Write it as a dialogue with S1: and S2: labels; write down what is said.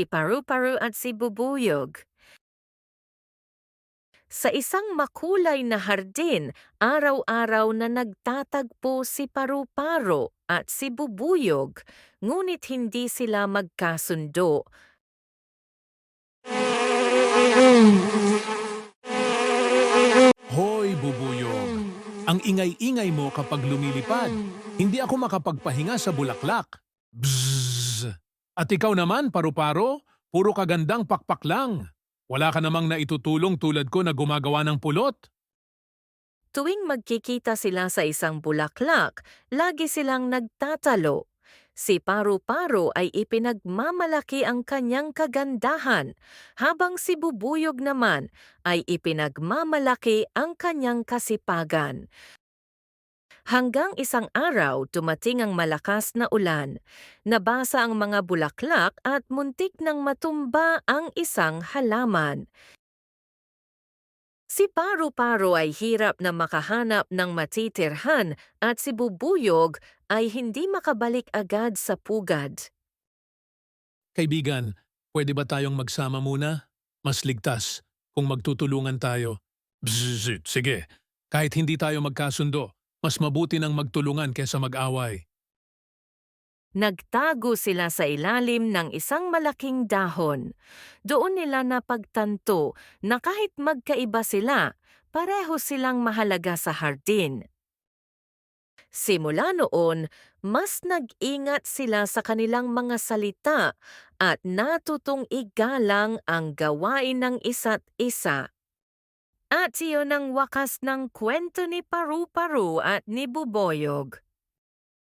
S1: si Paru-Paru at si Bubuyog. Sa isang makulay na hardin, araw-araw na nagtatagpo si Paru-Paro at si Bubuyog, ngunit hindi sila magkasundo.
S2: Hoy, bubuyog. Ang ingay-ingay mo kapag lumilipad. Hindi ako makapagpahinga sa bulaklak. Bzzz. At ikaw naman, paru-paro, puro kagandang pakpak lang. Wala ka namang naitutulong tulad ko na gumagawa ng pulot.
S1: Tuwing magkikita sila sa isang bulaklak, lagi silang nagtatalo. Si Paru-Paro ay ipinagmamalaki ang kanyang kagandahan, habang si Bubuyog naman ay ipinagmamalaki ang kanyang kasipagan. Hanggang isang araw dumating ang malakas na ulan. Nabasa ang mga bulaklak at muntik nang matumba ang isang halaman. Si Paru-Paro ay hirap na makahanap ng matitirhan at si Bubuyog ay hindi makabalik agad sa pugad.
S2: Kaibigan, pwede ba tayong magsama muna? Mas ligtas kung magtutulungan tayo. Bzzz. Sige, kahit hindi tayo magkasundo, mas mabuti nang magtulungan kesa mag-away.
S1: Nagtago sila sa ilalim ng isang malaking dahon. Doon nila napagtanto na kahit magkaiba sila, pareho silang mahalaga sa hardin. Simula noon, mas nag-ingat sila sa kanilang mga salita at natutong igalang ang gawain ng isa't isa. At iyon ang wakas ng kwento ni Paru-Paru at ni Buboyog.